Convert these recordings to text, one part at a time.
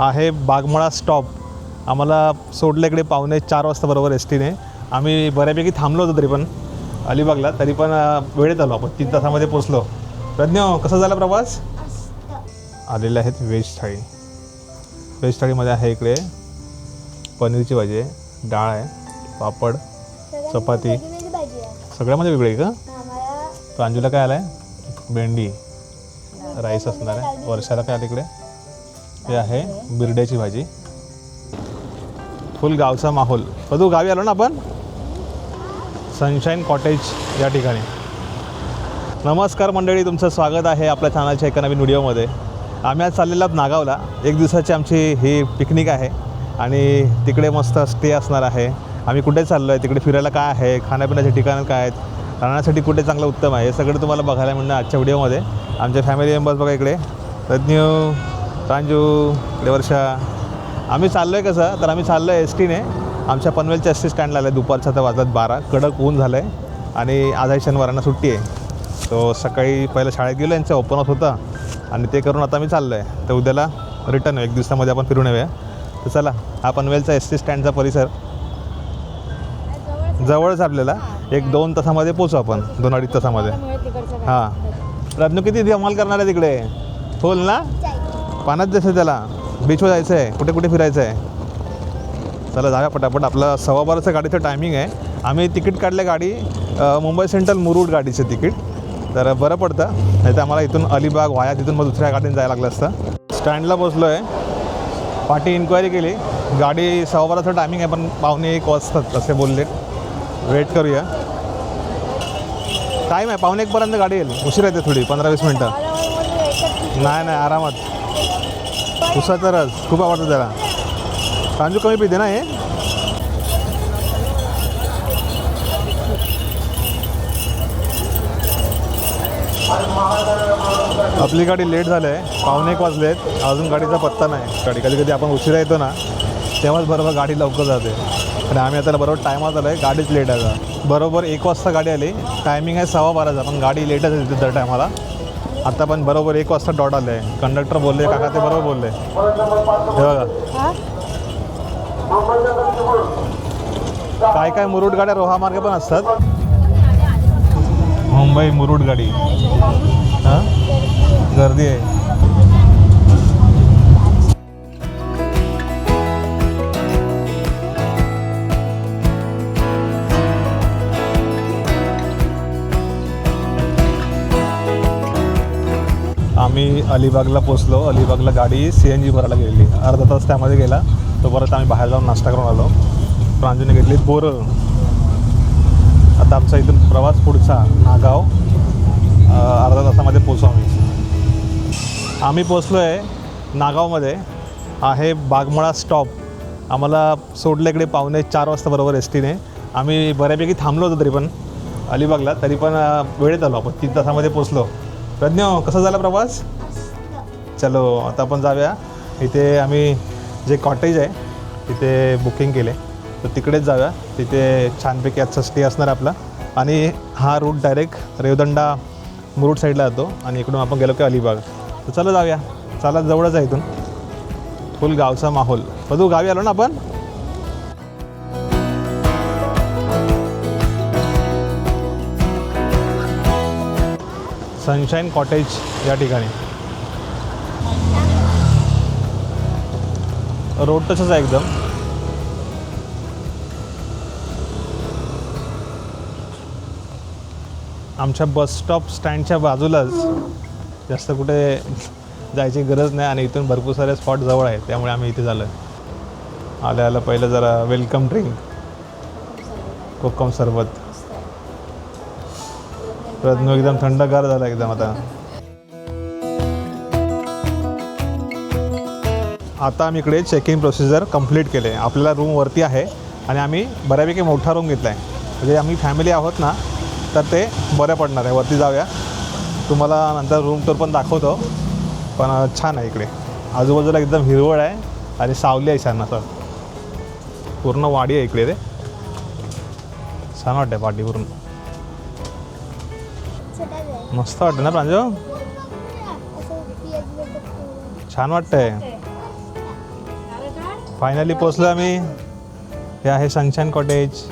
आहे बागमळा स्टॉप. आम्हाला सोडलं इकडे पावणे चार वाजता बरोबर एस टीने आम्ही बऱ्यापैकी थांबलो होतो तरी पण अलिबागला. तरी पण वेळेत आलो आपण. तीन तासामध्ये पोचलो प्रज्ञ कसा झाला प्रवास? आलेले आहेत व्हेज थाळी व्हेज थाळीमध्ये आहे इकडे. पनीरची भाजी आहे डाळ आहे पापड चपाती. सगळ्यामध्ये वेगळे आहे का? प्रांजूला काय आलं आहे भेंडी राईस असणार आहे. वर्षाला काय आलं इकडे? हे आहे बिरड्याची भाजी. फुल गावचा माहोल. तू गावी आलो ना आपण? सनशाईन कॉटेज या ठिकाणी. नमस्कार मंडळी तुमचं स्वागत आहे आपल्या चॅनलच्या एका नवीन व्हिडिओमध्ये. आम्ही आज चाललेलो आहोत नागावला. एक दिवसाची आमची ही पिकनिक आहे आणि तिकडे मस्त स्टे असणार आहे. आम्ही कुठे चाललो आहे तिकडे फिरायला काय आहे? खाण्यापिण्याचे ठिकाणं काय आहेत? राहण्यासाठी कुठे चांगलं उत्तम आहे? हे सगळं तुम्हाला बघायला मिळणार आजच्या व्हिडिओमध्ये. आमच्या फॅमिली मेंबर्स बघा इकडे. रज्ञू प्रांजू इकडे वर्षा आम्ही चाललो आहे कसं तर आम्ही चाललो आहे एस टीने आमच्या पनवेलच्या एस टी स्टँडला आलं आहे दुपारच्या आता वाजत बारा. कडक ऊन झालं आहे आणि आजही शनिवारांना सुट्टी आहे. तो सकाळी पहिलं शाळेत गेलो यांचा ओपन हाऊस होता आणि ते करून आता मी चाललो आहे तर उद्याला रिटर्न एक दिवसामध्ये आपण फिरून येऊया. तर चला हा पनवेलचा एस टी स्टँडचा परिसर. जवळच आपल्याला एक दोन तासामध्ये पोचू आपण दोन अडीच तासामध्ये. हां. रत्नू किती धमाल करणार आहे तिकडे? फुल ना? पाण्यात जायचं त्याला. बीचवर जायचं आहे. कुठे कुठे फिरायचं आहे? चला जाऊया पटापट. आपलं सव्वा बाराचं गाडीचं टायमिंग आहे. आम्ही तिकीट काढलं गाडी. मुंबई सेंट्रल मुरुड गाडीचं तिकीट. तर बरं पडतं. नाही तर आम्हाला इथून अलिबाग वाया तिथून मग दुसऱ्या गाडीने जायला लागलं असतं. स्टँडला बसलो आहे पाठी इन्क्वायरी केली. गाडी सव्वा बाराचं टायमिंग आहे पण पावणे एक वाजतात असे बोलले वेट करूया. टाईम आहे. पावणे एकपर्यंत गाडी येईल. उशीर येते थोडी पंधरा वीस मिनटं. नाही नाही आरामात. उसाचा रस खूप आवडतो त्याला. कांजू कमी पिते ना हे? आपली गाडी लेट झाली आहे. पावणे एक वाजले आहेत. अजून गाडीचा पत्ता नाही. गाडी कधी कधी आपण उशिरा येतो ना तेव्हाच बरोबर गाडी लवकर जाते. आणि आम्ही आता बरोबर टायमात आलो आहे गाडीच लेट आहे बरोबर एक वाजता गाडी आली. टायमिंग आहे सव्वा बाराचा पण गाडी लेटच येते दर टायमाला आता पण बरोबर एक वाजता डॉट आले कंडक्टर बोलले काका ते बरोबर बोलले. हे बघा. काय काय मुरुड गाड्या रोहा मार्गे पण असतात? मुंबई मुरुड गाडी. हां? गर्दी आहे. आम्ही अलिबागला पोचलो अलिबागला गाडी सी एन जी भरायला गेलेली. अर्धा तास त्यामध्ये गेला. तो परत आम्ही बाहेर जाऊन नाश्ता करून आलो. प्रांजूने घेतली बोरं. आता आमचा इथून प्रवास पुढचा नागाव. अर्धा तासामध्ये पोचू आम्ही. आम्ही पोचलो आहे नागावमध्ये. आहे बागमळा स्टॉप आम्हाला सोडलं इकडे पावणे चार वाजता बरोबर एस टीने आम्ही बऱ्यापैकी थांबलो होतो तरी पण. अलिबागला. तरी पण वेळेत आलो आपण. तीन तासामध्ये पोचलो प्रज्ञ कसा झाला प्रवास? चलो आता आपण जाऊया. इथे आम्ही जे कॉटेज आहे तिथे बुकिंग केले. तर तिकडेच जाऊया. तिथे छानपैकी आजचा स्टे असणार आपला. आणि हा रूट डायरेक्ट रेवदंडा मुरुड साईडला जातो आणि इकडून आपण गेलो की अलिबाग. तर चला जाऊया. चला जवळच आहे इथून. फुल गावचा माहोल. तू गावी आलो ना आपण? सनशाईन कॉटेज या ठिकाणी. रोड तसंच आहे एकदम. आमच्या बस स्टॉप स्टँडच्या बाजूलाच जास्त कुठे जायची गरज नाही आणि इथून भरपूर सारे स्पॉट जवळ आहेत त्यामुळे आम्ही इथे झालो आहे आल्या आलं पहिलं जरा वेलकम ड्रिंक. कोकम सरबत. परत एकदम थंडगार झाला एकदम आता. आता आम्ही इकडे चेक इन प्रोसिजर कंप्लीट केले. आपल्याला रूम वरती आहे आणि आम्ही बऱ्यापैकी मोठा रूम घेतला आहे म्हणजे आम्ही फॅमिली आहोत ना तर ते बरं पडणार आहे. वरती जाऊया. तुम्हाला नंतर रूम टूर पण दाखवतो. पण छान आहे इकडे. आजूबाजूला एकदम हिरवळ आहे आणि सावली आहे छान असं. पूर्ण वाडी आहे इकडे रे. छान वाटते पाठी पूर्ण मस्त वाटतं ना प्रांजो छान वाटतंय फायनली पोचलो आम्ही. हे आहे सनशाईन कॉटेज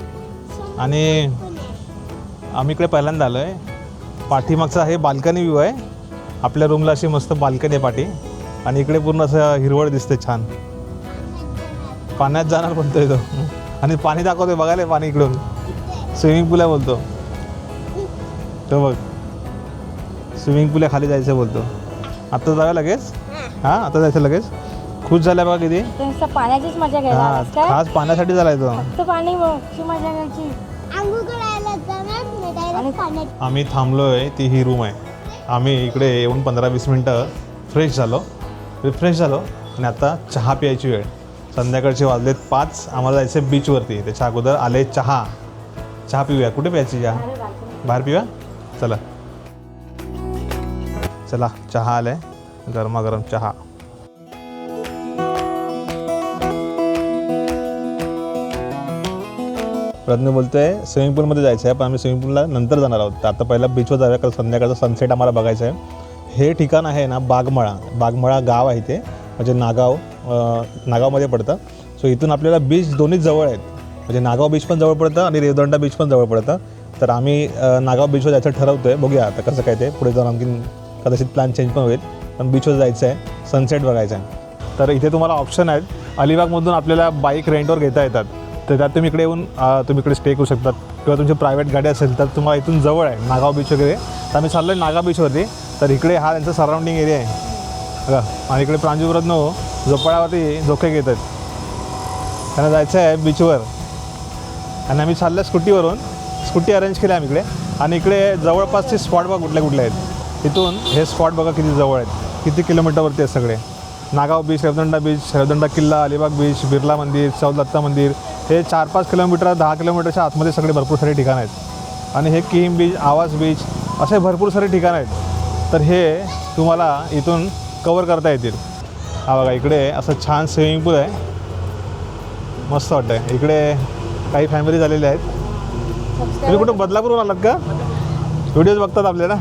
आणि आम्ही इकडे पहिल्यांदा आलो आहे पाठीमागचा हे बाल्कनी व्ह्यू आहे. आपल्या रूमला अशी मस्त बाल्कनी आहे पाठी. आणि इकडे पूर्ण असं हिरवळ दिसते छान. पाण्यात जाणार बोलतोय तो. आणि पाणी दाखवतोय बघायला पाणी इकडून. स्विमिंग पूल आहे बोलतो. तो बघ. स्विमिंग पूल खाली जायचं बोलतो. आता जाऊया लगेच? हां आता जायचं लगेच? खुश झाल्या बघा किती? नुसतं पाण्याचीच मजा घ्यायला हां आलास काय? खास पाण्यासाठी झालाय तो. फक्त पाणी मजा घ्यायची. आंघोळ करायला जाणार नाही आणि डायरेक्ट पाण्यात आम्ही थांबलो आहे ती ही रूम आहे. आम्ही इकडे येऊन पंधरा वीस मिनटं फ्रेश झालो. रिफ्रेश झालो आणि आता चहा प्यायची वेळ. संध्याकाळचे वाजलेत पाच आम्हाला जायचं बीचवरती त्याच्या अगोदर आले चहा. चहा पिऊया. कुठे प्यायची चहा? बाहेर पिऊया? चला. चला चहा आलाय. गरमागरम चहा. प्रज्ञ बोलतोय स्विमिंग पूलमध्ये जायचं आहे पण आम्ही स्विमिंग पूलला नंतर जाणार आहोत. आता पहिला बीचवर जाऊया कारण संध्याकाळचा सनसेट आम्हाला बघायचं आहे हे ठिकाण आहे ना बागमळा. बागमळा गाव आहे ते. म्हणजे नागाव नागावमध्ये पडतं. सो इथून आपल्याला बीच दोन्ही जवळ आहेत. म्हणजे नागाव बीच पण जवळ पडतं आणि रेवदंडा बीच पण जवळ पडतं. तर आम्ही नागाव बीचवर जायचं ठरवतो आहे बघूया आता कसं काय ते. पुढे जाऊन आणखीन कदाचित प्लॅन चेंज पण होईल. पण बीचवर जायचं आहे सनसेट बघायचं आहे तर इथे तुम्हाला ऑप्शन आहेत. अलिबागमधून आपल्याला बाईक रेंटवर घेता येतात. तर त्यात तुम्ही इकडे येऊन तुम्ही इकडे स्टे करू शकतात. किंवा तुमची प्रायव्हेट गाडी असेल तर तुम्हाला इथून जवळ आहे नागाव बीच वगैरे. तर आम्ही चाललो आहे नागाव बीचवरती तर इकडे हा त्यांचा सराउंडिंग एरिया आहे. बघा आणि इकडे प्रांजूवरनं हो, झोपाळ्यावरती झोके घेत आहेत. त्यांना जायचं आहे बीचवर आणि आम्ही चाललं स्कूटीवरून स्कूटी अरेंज केली आम्ही इकडे. आणि इकडे जवळपासचे स्पॉट बघा कुठले कुठले आहेत. इथून हे स्पॉट बघा किती जवळ आहेत. किती किलोमीटरवरती आहेत सगळे. नागाव बीच रेवदंडा बीच रेवदंडा किल्ला अलिबाग बीच बिर्ला मंदिर सौदत्ता मंदिर. हे चार पाच किलोमीटर दहा किलोमीटरच्या आतमध्ये सगळे भरपूर सारे ठिकाणं आहेत. आणि हे किम बीच आवाज बीच असे भरपूर सारे ठिकाणं आहेत. तर हे तुम्हाला इथून कवर करता येतील. हा बघा इकडे असं छान स्विमिंग पूल आहे. मस्त वाटतं आहे इकडे काही फॅमिली झालेल्या आहेत. तुम्ही कुठं बदलापूरवर आलात का? व्हिडिओज बघतात आपल्याला.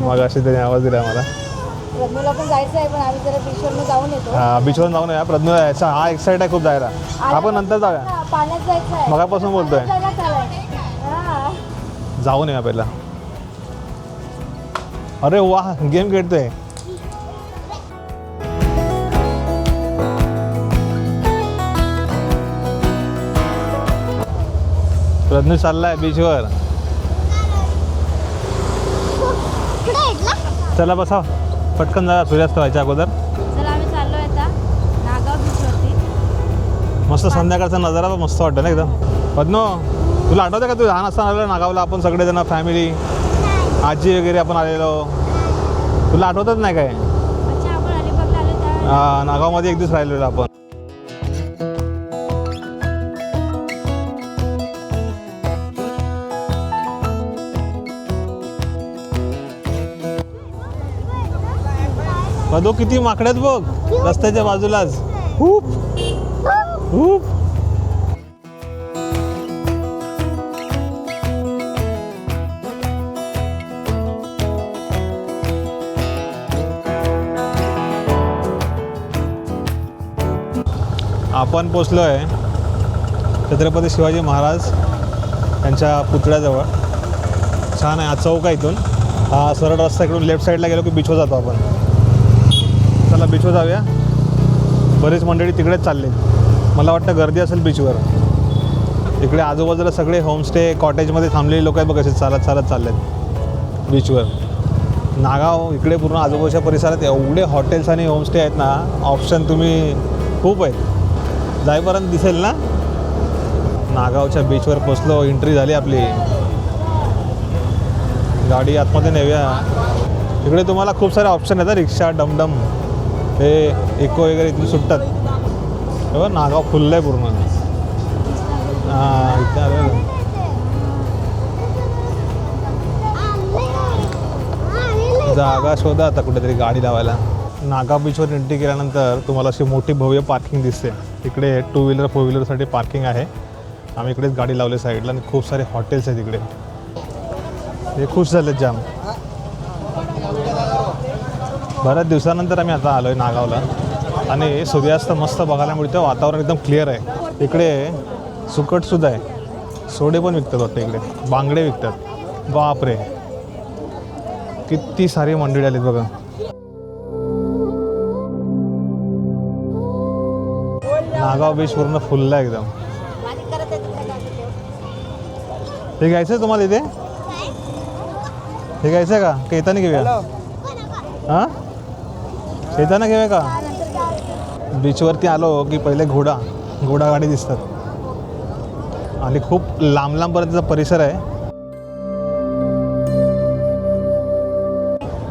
मग असे त्याने आवाज दिला आम्हाला रत्नूला पण जायचं आहे पण आम्ही जरा बीचवरून जाऊन येतो. हा, बीचवरून जाऊन या. प्रज्ञ यायचा हा एक्साइट आहे खूप जायला. आपण नंतर जाऊया. पाण्यात जायचं आहे मगापासून बोलतोय. हा. जाऊन या पहिला. अरे वा गेम खेळतोय. प्रज्ञ चाललाय बीचवर कुठे भेटला चला बसा पटकन जा सूर्यास्त व्हायच्या अगोदर. चला आम्ही चाललोय आता नागाव बीचवरती मस्त संध्याकाळचा नजारा पण मस्त वाटतं ना एकदम. पद्नो तुला आठवतं का तू लहान असताना आलेलो नागावला? आपण सगळेजण फॅमिली आजी वगैरे आपण आलेलो. तुला आठवतच नाही काय? हा, नागावमध्ये एक दिवस राहिलेलो आपण. मधो किती माकड्यात बघ रस्त्याच्या बाजूलाच. खूप खूप आपण पोचलो आहे छत्रपती शिवाजी महाराज यांच्या पुतळ्याजवळ. छान आहे हा चौक आहे इथून. हा सरळ रस्ता इकडून लेफ्ट साईडला गेलो की बीचवर जातो आपण. चला बीचवर जाऊया. बरेच मंडळी तिकडेच चालले मला वाटतं गर्दी असेल बीचवर इकडे आजूबाजूला सगळे होमस्टे कॉटेजमध्ये थांबलेले लोक आहेत बघ असे चालत चालत चाललेत. बीचवर नागाव इकडे पूर्ण आजूबाजूच्या परिसरात एवढे हॉटेल्स आणि होमस्टे आहेत ना ऑप्शन तुम्ही खूप आहेत. जाईपर्यंत दिसेल ना? नागावच्या बीचवर पोचलो एंट्री झाली आपली. गाडी आतमध्ये नेऊया. इकडे तुम्हाला खूप सारे ऑप्शन आहेत रिक्षा डमडम. हे इको वगैरे इथून सुटतात. हे बघ नागाव फुललं आहे पूर्ण. हां आलं जागा शोधा आता कुठेतरी गाडी लावायला. नागा बीचवर एंट्री केल्यानंतर तुम्हाला अशी मोठी भव्य पार्किंग दिसते. इकडे टू व्हीलर फोर व्हीलरसाठी पार्किंग आहे. आम्ही इकडेच गाडी लावली साईडला आणि खूप सारे हॉटेल्स आहेत इकडे. हे खुश झाले जाम. बऱ्याच दिवसानंतर आम्ही आता आलो आहे नागावला. आणि सूर्यास्त मस्त बघायला मिळतं वातावरण एकदम क्लिअर आहे. इकडे सुकटसुद्धा आहे. सोडे पण विकतात वाटतं इकडे. बांगडे विकतात. बापरे. किती सारी मंडळी आलीत बघा. नागाव बीच पूर्ण फुलला आहे एकदम. हे घ्यायचं आहे तुम्हाला इथे? हे घ्यायचं आहे का? का येताना घेऊया हां? येताना घेऊया का? बीचवरती आलो की पहिले घोडा घोडा गाडी दिसतात. आणि खूप लांब लांबपर्यंतचा परिसर आहे.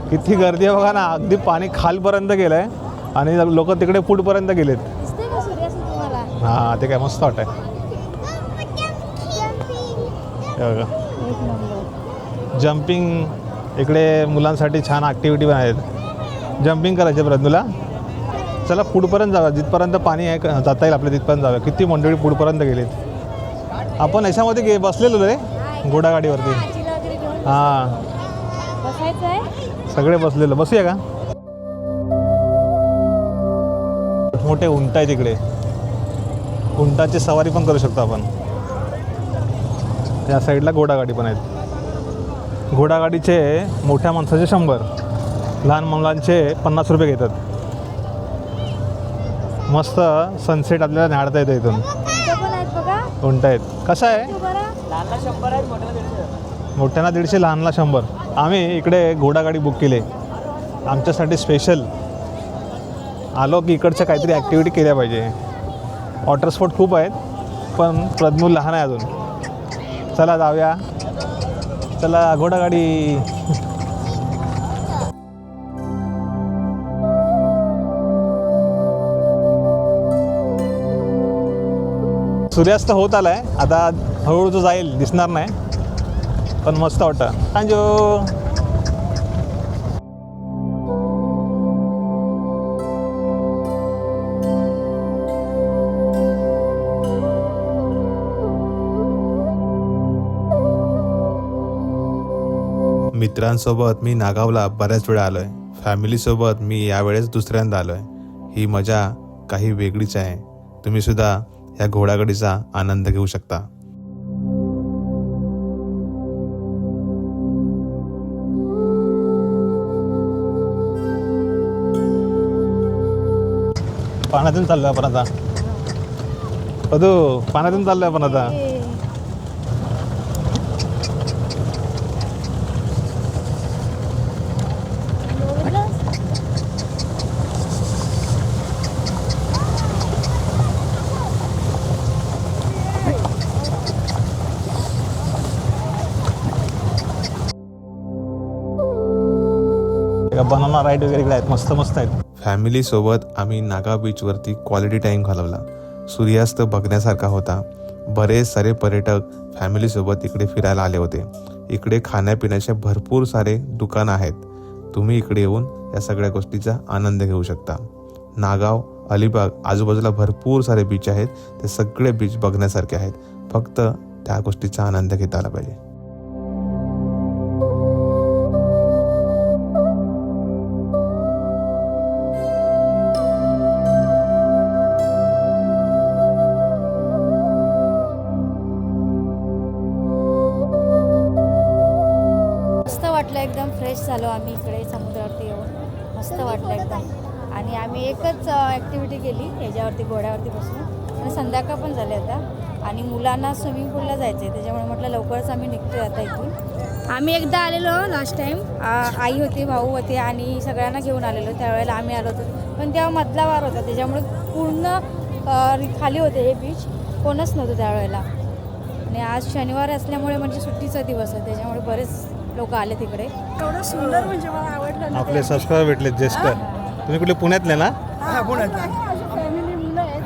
किती गर्दी आहे बघा ना अगदी पाणी खालपर्यंत गेलं आहे आणि लोक तिकडे पुढपर्यंत गेलेत. हां ते काय मस्त वाटत आहे जम्पिंग इकडे मुलांसाठी छान ॲक्टिव्हिटी पण आहेत. जम्पिंग करायचे परत तुला चला पुढपर्यंत जाऊया. जिथपर्यंत पाणी आहे क- जाता येईल आपल्या तिथपर्यंत जाऊया. किती मंडळी पुढपर्यंत गेलीत. आपण याच्यामध्ये गे बसलेलो रे घोडागाडीवरती हां सगळे बसलेलो. बसूया का? मोठे उंट आहे तिकडे उंटाची सवारी पण करू शकतो आपण. या साईडला घोडागाडी पण आहेत. घोडागाडीचे मोठ्या माणसाचे शंभर. लहान मुलांचे पन्नास रुपये घेतात. मस्त सनसेट आपल्याला न्याडता येतं इथून. इथं आहेत उंट आहेत. कसं आहे? मोठ्यांना दीडशे लहानला शंभर. आम्ही इकडे घोडागाडी बुक केली. आमच्यासाठी स्पेशल आलो की इकडच्या काहीतरी ॲक्टिव्हिटी केल्या पाहिजे. वॉटर स्पोर्ट खूप आहेत पण प्रज्ञू लहान आहे अजून. चला जाऊया. चला घोडागाडी सूर्यास्त होत आला आहे आता हळूहळू तो जाईल दिसणार नाही. पण मस्त वाटतं. थँक्यू मित्रांसोबत मी नागावला बऱ्याच वेळा आलो आहे फॅमिलीसोबत मी यावेळेस दुसऱ्यांदा आलो आहे ही मजा काही वेगळीच आहे. तुम्ही सुद्धा या घोडागडीचा आनंद घेऊ शकता. पाण्यातून चाललो आपण आता. अदू पाण्यातून चाललो आपण आता. बनाना राईड वगैरे आहेत. मस्त मस्त आहेत. फॅमिलीसोबत आम्ही नागा बीचवरती क्वालिटी टाईम घालवला. सूर्यास्त बघण्यासारखा होता. बरेच सारे पर्यटक फॅमिलीसोबत इकडे फिरायला आले होते. इकडे खाण्यापिण्याचे भरपूर सारे दुकानं आहेत. तुम्ही इकडे येऊन या सगळ्या गोष्टीचा आनंद घेऊ शकता. नागाव अलिबाग आजूबाजूला भरपूर सारे बीच आहेत. ते सगळे बीच बघण्यासारखे आहेत. फक्त त्या गोष्टीचा आनंद घेता आला पाहिजे. याच्यावरती घोड्यावरती बसून. आणि संध्याकाळ पण झाले आता. आणि मुलांना स्विमिंग पूलला जायचं आहे त्याच्यामुळे म्हटलं लवकरच आम्ही निघतोय आता इथून. आम्ही एकदा आलेलो लास्ट टाईम आई होती भाऊ होते आणि सगळ्यांना घेऊन आलेलो. त्यावेळेला आम्ही आलो होतो. पण तेव्हा मधला वार होता. त्याच्यामुळे पूर्ण खाली होते हे बीच कोणच नव्हतं त्यावेळेला. आणि आज शनिवार असल्यामुळे म्हणजे सुट्टीचा दिवस आहे. त्याच्यामुळे बरेच लोक आले तिकडे. एवढं सुंदर म्हणजे मला आवडलं आपले सबस्क्राईबर भेटले जेस्कर तुम्ही कुठले पुण्यातले ना? हा आहेत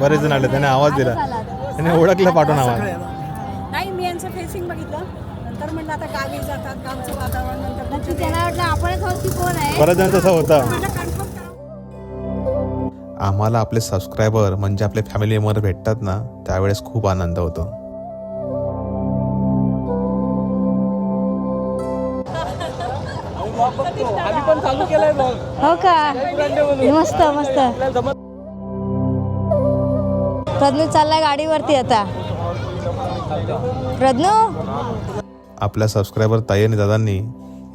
बरेच जण आले त्याने आवाज दिला. त्याने ओळखलं पाठवून आवाज. नाही मी यांचं फेसिंग बघितलं. नंतर म्हणलं आता गावी जातात गावचं वातावरण नंतर नक्की त्यांना वाटलं आपणच आहोत की कोण आहे? बरेच जण तसं होतं. मला कन्फर्म करा. आम्हाला आपले सबस्क्रायबर म्हणजे आपले फॅमिली मेंबर भेटतात ना त्यावेळेस खूप आनंद होतो. हो का? मस्त मस्त. प्रज्ञू चाललाय गाडीवरती आता. प्रज्ञू आपल्या सबस्क्रायबर ताई आणि दादांनी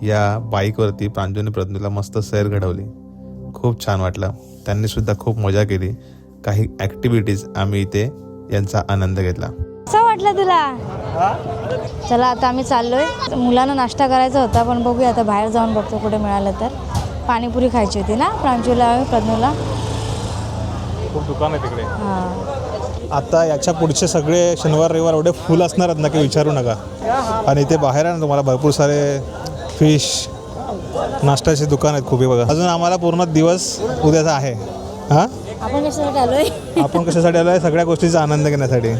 या बाईकवरती प्रांजूने प्रज्ञूला मस्त सैर घडवली. खूप छान वाटलं. त्यांनी सुद्धा खूप मजा केली. काही ॲक्टिव्हिटीज आम्ही इथे यांचा आनंद घेतला. कसं वाटलं तुला? चला आता आम्ही चाललोय. मुलांना नाश्ता करायचा होता पण बघूया आता बाहेर जाऊन बघतो कुठे मिळालं तर. पाणीपुरी खायची होती ना प्रांजूला प्रज्ञूला? खूप दुकान आहे तिकडे. हां. आता याच्या पुढचे सगळे शनिवार रविवार एवढे फुल असणार आहेत ना की विचारू नका. आणि इथे बाहेर आहे ना तुम्हाला भरपूर सारे फिश नाश्त्याचे दुकान आहेत खूप हे बघा. अजून आम्हाला पूर्ण दिवस उद्याचा आहे. हां? आपण कशासाठी आलोय? आपण कशासाठी आलो आहे सगळ्या गोष्टीचा आनंद घेण्यासाठी.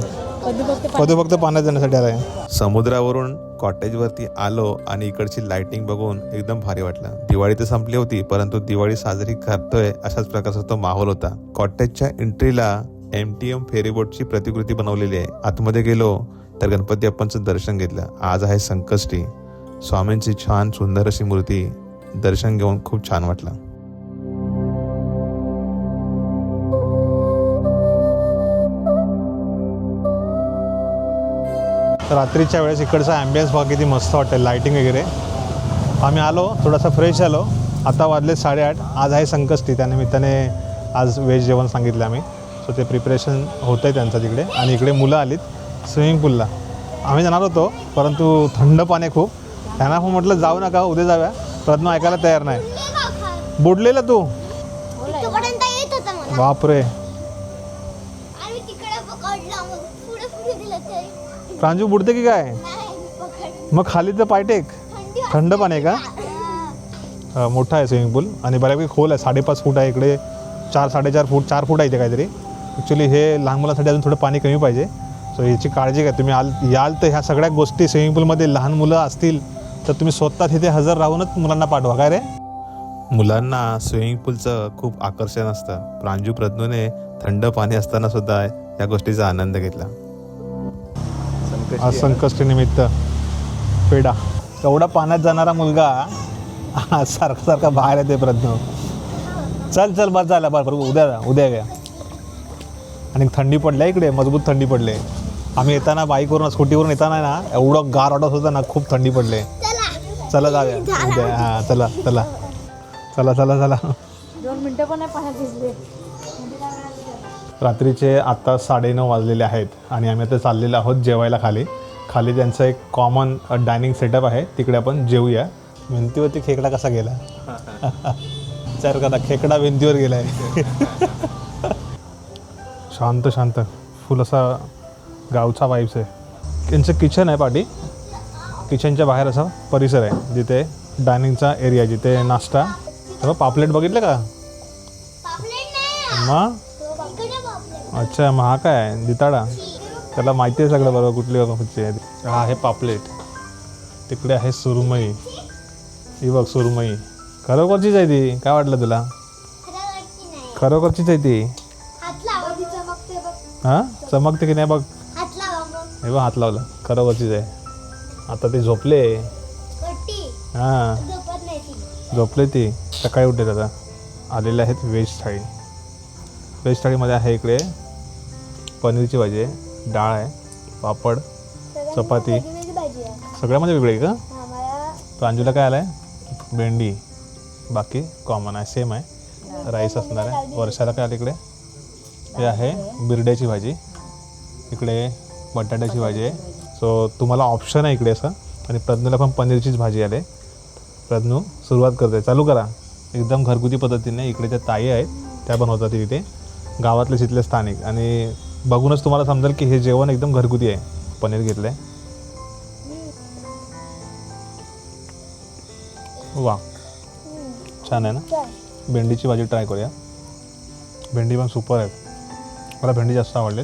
पदू फक्त पाण्यात. जाण्यासाठी आलाय. समुद्रावरून कॉटेजवरती आलो आणि इकडची लाइटिंग बघून एकदम भारी वाटलं. दिवाळी तर संपली होती परंतु दिवाळी साजरी करतोय अशाच प्रकारचा तो माहोल होता. कॉटेजच्या एंट्रीला एम टी एम फेरीबोटची प्रतिकृती बनवलेली आहे. आतमध्ये गेलो तर गणपती अप्पांचं दर्शन घेतलं. आज आहे संकष्टी. स्वामींची छान सुंदर अशी मूर्ती दर्शन घेऊन खूप छान वाटलं. रात्रीच्या वेळेस इकडचा ॲम्बियन्स बघा किती मस्त वाटेल लाईटिंग वगैरे. आम्ही आलो थोडासा फ्रेश झालो. आता वाजले साडेआठ. आज आहे संकष्टी. त्यानिमित्ताने आज व्हेज जेवण सांगितलं आम्ही. सो ते प्रिपरेशन होतं आहे त्यांचं तिकडे. आणि इकडे मुलं आलीत स्विमिंग पूलला आम्ही जाणार होतो परंतु थंड पाणी खूप. त्यांना म्हटलं जाऊ नका उद्या जाऊया. प्रज्ञा ऐकायला तयार नाही. बुडलेला तू. बापरे. प्रांजू बुडते की काय? मग खाली तर पायटेक थंडी पाणी आहे का? मोठा आहे स्विमिंग पूल आणि बऱ्यापैकी खोल आहे. साडेपाच फूट आहे इकडे. चार साडेचार फूट चार फूट आहे इथे काहीतरी. ॲक्च्युली हे लहान मुलांसाठी अजून थोडं पाणी कमी पाहिजे. सो याची काळजी घ्या. तुम्ही आल याल तर ह्या सगळ्या गोष्टी स्विमिंग पूलमध्ये लहान मुलं असतील तर तुम्ही स्वतः तिथे हजर राहूनच मुलांना पाठवा. काय रे? मुलांना स्विमिंग पूलचं खूप आकर्षण असतं. प्रांजू प्रज्ञूने थंड पाणी असताना सुद्धा या गोष्टीचा आनंद घेतला. आज संकष्टी निमित्त पेढा. एवढा पाण्यात जाणारा मुलगा सारखा सारखा बाहेर येते प्रज्ञ. चल चल बस झाला बरं बरं उद्या जा उद्या घ्या. आणि थंडी पडल्या इकडे मजबूत थंडी पडले आम्ही येताना बाईकवरून स्कूटीवरून येताना ना एवढं गार वाटत होतं ना खूप थंडी पडले चला. चला जाऊया. उद्या हां चला चला. चला चला चला. दोन मिनटं पण नाही रात्रीचे आत्ता साडेनऊ वाजलेले आहेत आणि आम्ही आता चाललेलो आहोत जेवायला खाली. खाली त्यांचं एक कॉमन डायनिंग सेटअप आहे. तिकडे आपण जेवूया भिंतीवरती खेकडा कसा गेला? विचार करा खेकडा भिंतीवर गेलाय? शांत शांत. फुल असा गावचा वाईब्स आहे. त्यांचं किचन आहे पाठी. किचनच्या बाहेर असा परिसर आहे. जिथे डायनिंगचा एरिया जिथे नाश्ता. तेव्हा पापलेट बघितलं का? पापलेट नाही मग अच्छा मग हा काय? आहे? जिताडा. त्याला माहिती आहे सगळं बरोबर कुठली कुठची आहे. हा आहे पापलेट. तिकडे आहे सुरमई. ही बघ सुरमई. खरोखरचीच आहे ती. काय वाटलं तुला? खरोखरचीच आहे ती. हां? चमकते की नाही बघ? हात लावा मग. हे बघ हात लावला. खरोखरचीच आहे. आता ते झोपले. कट्टी. हां. झोपत नाही ती. झोपले ती. सकाळी उठले आता आलेले आहेत व्हेज थाळी. व्हेज थाळीमध्ये आहे इकडे पनीरची भाजी आहे डाळ आहे पापड चपाती. वेगळी भाजी आहे. सगळ्यामध्ये वेगळी आहे का? आम्हाला प्रांजूला काय आलं आहे भेंडी. बाकी कॉमन आहे सेम आहे. राईस असणार आहे. वर्षाला काय आलं इकडे? हे आहे बिरड्याची भाजी. इकडे बटाट्याची भाजी आहे. सो तुम्हाला ऑप्शन आहे इकडे असं. आणि प्रज्ञूला पण पनीरचीच भाजी आले. प्रज्ञू सुरुवात करते. चालू करा. एकदम घरगुती पद्धतीने इकडे ज्या ताई आहेत त्या बनवतात इथे गावातले तिथले स्थानिक. आणि बघूनच तुम्हाला समजेल की हे जेवण एकदम घरगुती आहे. पनीर घेतलं आहे वा. छान आहे ना? भेंडीची भाजी ट्राय करूया. भेंडी पण सुपर आहे मला भेंडी जास्त आवडले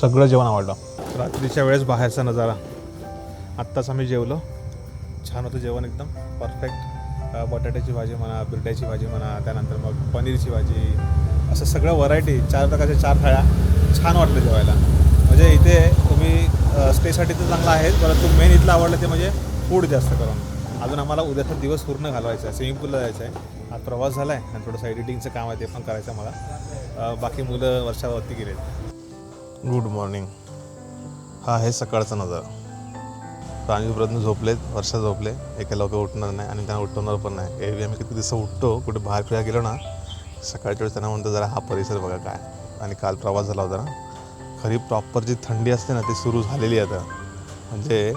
सगळं जेवण आवडलं. रात्रीच्या वेळेस बाहेरचा नजारा. आत्ताच आम्ही जेवलो. छान होतं जेवण एकदम. परफेक्ट बटाट्याची भाजी म्हणा बिरड्याची भाजी म्हणा त्यानंतर मग पनीरची भाजी. असं सगळं व्हरायटी चार प्रकारच्या चार थाळ्या. छान वाटलं जेवायला. म्हणजे इथे तुम्ही स्टेसाठी तर चांगलं आहे परंतु मेन इथलं आवडलं ते म्हणजे फूड जास्त करून. अजून आम्हाला उद्याचा दिवस पूर्ण घालवायचा आहे. स्विमिंग पूलला जायचं आहे. आज प्रवास झाला आहे आणि थोडंसं एडिटिंगचं काम आहे ते पण करायचं आहे मला. बाकी मुलं वर्षावरती गेलेत. गुड मॉर्निंग हा आहे सकाळचा नजारा. प्राणी प्रयत्न झोपलेत वर्षा झोपले. एका लवकर उठणार नाही आणि त्यांना उठवणार पण नाही. एरवी आम्ही किती दिवस उठतो कुठे बाहेर फिरायला गेलो ना सकाळच्या वेळेस त्यांना म्हणतो जरा हा परिसर बघा काय. आणि काल प्रवास झाला होता ना. खरी प्रॉपर जी थंडी असते ना ती सुरू झालेली आहे आता. म्हणजे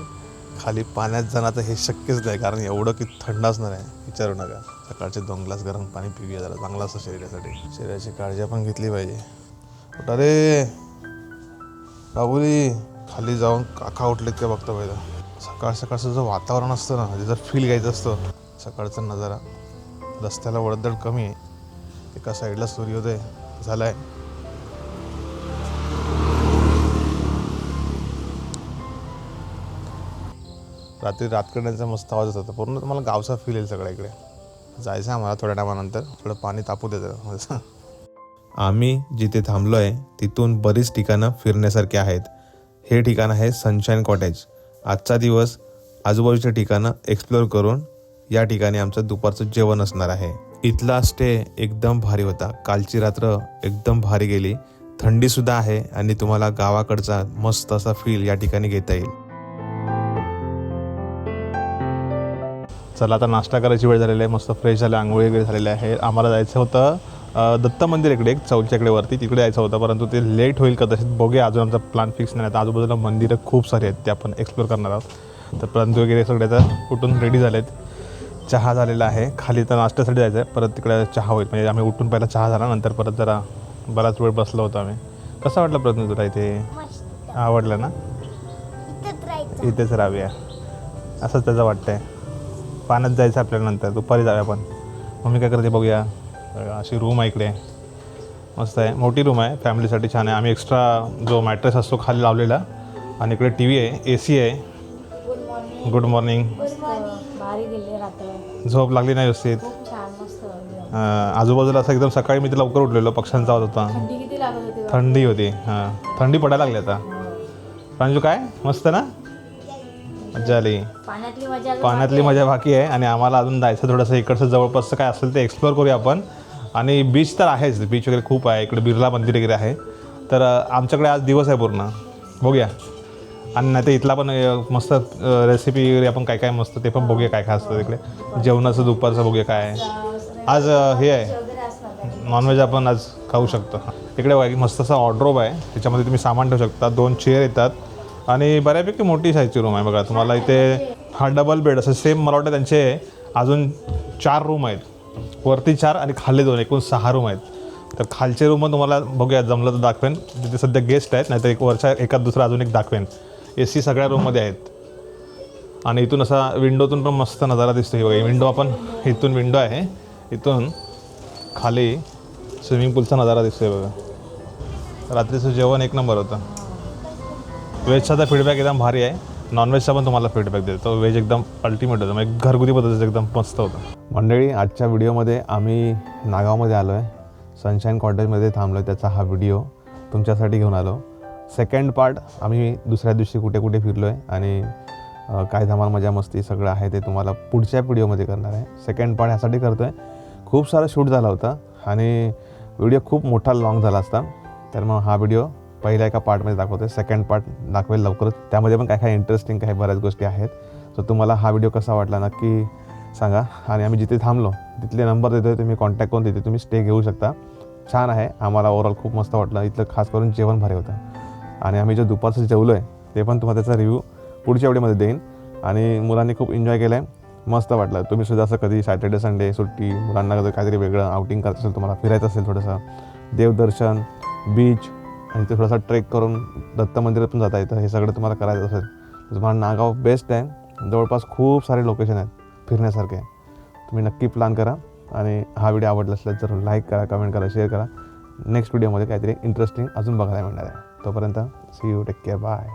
खाली पाण्यात जाणं आता हे शक्यच नाही कारण एवढं की थंड असणार आहे. विचारू नका. सकाळचे दोन ग्लास गरम पाणी पिऊया जरा. चांगलं असतं शरीरासाठी. शरीराची काळजी पण घेतली पाहिजे. अरे! रे राहुली खाली जाऊन काका उठलेत ते बघता पहिलं? सकाळ सकाळचं जो वातावरण असतं ना ते जर फील घ्यायचं असतं सकाळचा नजारा रस्त्याला वडदड कमी आहे. एका साईडला सूर्योदय झाला आहे रात्री रातकड्यांचा मस्त आवाज येत होता. पूर्ण तुम्हाला गावचा फील येईल सगळ्या इकडे. जायचं आम्हाला थोड्या टायमानंतर. थोडं पाणी तापू देतं आम्ही जिथे थांबलो आहे तिथून बरीच ठिकाणं फिरण्यासारखी आहेत. हे ठिकाण आहे सनशाईन कॉटेज आजचा दिवस आजूबाजूच्या ठिकाणं एक्सप्लोअर करून या ठिकाणी आमचं दुपारचं जेवण असणार आहे. इथला स्टे एकदम भारी होता. कालची रात्र एकदम भारी गेली. थंडीसुद्धा आहे आणि तुम्हाला गावाकडचा मस्त असा फील या ठिकाणी घेता येईल. चला आता नाश्ता करायची वेळ झालेली आहे. मस्त फ्रेश झाले आंघोळी वगैरे झालेले आहे. आम्हाला जायचं होतं दत्त मंदिर इकडे एक चौलच्या इकडे वरती. तिकडे जायचं होतं परंतु ते लेट होईल का तसेच बघूया अजून आमचा प्लॅन फिक्स नाही आता आजूबाजूला मंदिरं खूप सारी आहेत ते आपण एक्सप्लोर करणार आहोत. तर परंतु वगैरे सगळे आता उठून रेडी झालेत. चहा झालेला आहे. खाली तर नाश्त्यासाठी जायचं आहे परत तिकडे चहा होईल. म्हणजे आम्ही उठून पहिला चहा झाला नंतर परत जरा बराच वेळ बसलो होतो आम्ही. कसं वाटलं प्रयत्न तुला इथे? आवडलं ना? इथेच राहूया. असंच त्याचं वाटतंय. पाण्यात जायचं आपल्याला नंतर दुपारी जाऊया आपण. मम्मी काय करते बघूया. बघा, अशी रूम आहे इकडे. मस्त आहे. मोठी रूम आहे. फॅमिलीसाठी छान आहे. आम्ही एक्स्ट्रा जो मॅट्रेस असतो खाली लावलेला आणि इकडे टी व्ही आहे. ए सी आहे गुड मॉर्निंग झोप लागली नाही व्यवस्थित? आजूबाजूला असं एकदम सकाळी मी तर लवकर उठलेलो. पक्ष्यांचा आवाज होता? थंडी होती हां. थंडी पडायला लागली आता. प्रांजू काय? मस्त ना? मजा आली. पाण्यातली मजा अजून पाण्यातली बाकी मजा बाकी आहे आणि आम्हाला अजून जायचं थोडंसं इकडचं जवळपासचं काय असेल ते एक्सप्लोअर करूया आपण. आणि बीच तर आहेच बीच वगैरे खूप आहे इकडे बिर्ला मंदिर वगैरे आहे. तर आमच्याकडे आज दिवस आहे पूर्ण. बघूया. आणि नाही तर इथला पण मस्त रेसिपी वगैरे आपण काय काय मस्त ते पण बघूया काय काय असतं तिकडे. जेवणाचं दुपारचं बघूया काय आहे. आज हे आहे. वगैरे असणार काही. नॉनव्हेज आपण आज खाऊ शकतो. इकडे की मस्त असा ऑर्डरोब आहे. त्याच्यामध्ये तुम्ही सामान ठेवू शकता. दोन चेअर येतात. आणि बऱ्यापैकी मोठी साईजची रूम आहे बघा. तुम्हाला इथे हा डबल बेड असं सेम मला वाटतं त्यांचे अजून चार रूम आहेत. वरती चार आणि खाली दोन एकूण सहा रूम आहेत. तर खालचे रूम तुम्हाला बघूया जमलं तर दाखवेन. तिथे सध्या गेस्ट आहेत नाहीतर एक वरच्या एकात दुसरा अजून एक दाखवेन. ए सी सगळ्या रूममध्ये आहेत. आणि इथून असा विंडोतून पण मस्त नजारा दिसतो आहे बघा विंडो आपण इथून विंडो आहे. इथून खाली स्विमिंग पूलचा नजारा दिसतो आहे बघा. रात्रीचं जेवण एक नंबर होतं. व्हेजचा तर फीडबॅक एकदम भारी आहे. नॉनव्हेजचा पण तुम्हाला फीडबॅक देतो. व्हेज एकदम अल्टिमेट होतं. म्हणजे घरगुती पद्धतीचं एकदम मस्त होतं. मंडळी आजच्या व्हिडिओमध्ये आम्ही नागावमध्ये आलो आहे सनशाईन कॉटेजमध्ये थांबलो आहे त्याचा हा व्हिडिओ तुमच्यासाठी घेऊन आलो. सेकंड पार्ट आम्ही दुसऱ्या दिवशी कुठे कुठे फिरलो आहे आणि काय धमाल मजा मस्ती सगळं आहे ते तुम्हाला पुढच्या व्हिडिओमध्ये करणार आहे. सेकंड पार्ट ह्यासाठी करतो आहे खूप सारा शूट झाला होता आणि व्हिडिओ खूप मोठा लॉंग झाला असता. तर मग हा व्हिडिओ पहिल्या एका पार्टमध्ये दाखवतो सेकंड पार्ट दाखवेल लवकरच. त्यामध्ये पण काय काय इंटरेस्टिंग काही बऱ्याच गोष्टी आहेत. सो तुम्हाला हा व्हिडिओ कसा वाटला नक्की सांगा. आणि आम्ही जिथे थांबलो तिथले नंबर देतो आहे तुम्ही कॉन्टॅक्ट करून तिथे तुम्ही स्टे घेऊ शकता. छान आहे. आम्हाला ओवरऑल खूप मस्त वाटलं. इथलं खास करून जेवण भारी होतं. आणि आम्ही जे दुपारचं जेवलो आहे ते पण तुम्हाला त्याचा रिव्ह्यू पुढच्या वेळेमध्ये देईन. आणि मुलांनी खूप एन्जॉय केलं आहे मस्त वाटलं. तुम्ही सुद्धा असं कधी सॅटर्डे संडे सुट्टी मुलांना कधी काहीतरी वेगळं आउटिंग करत असेल तुम्हाला फिरायचं असेल थोडंसं देवदर्शन बीच आणि ते थोडासा ट्रेक करून दत्त मंदिरात पण जाता येतं. हे सगळं तुम्हाला करायचं असेल तर तुम्हाला नागाव बेस्ट आहे. जवळपास खूप सारे लोकेशन आहेत फिरण्यासारखे. तुम्ही नक्की प्लॅन करा आणि हा व्हिडिओ आवडला असल्यास जर लाईक करा कमेंट करा शेअर करा. नेक्स्ट व्हिडिओमध्ये काहीतरी इंटरेस्टिंग अजून बघायला मिळणार आहे. तोपर्यंत see you take care bye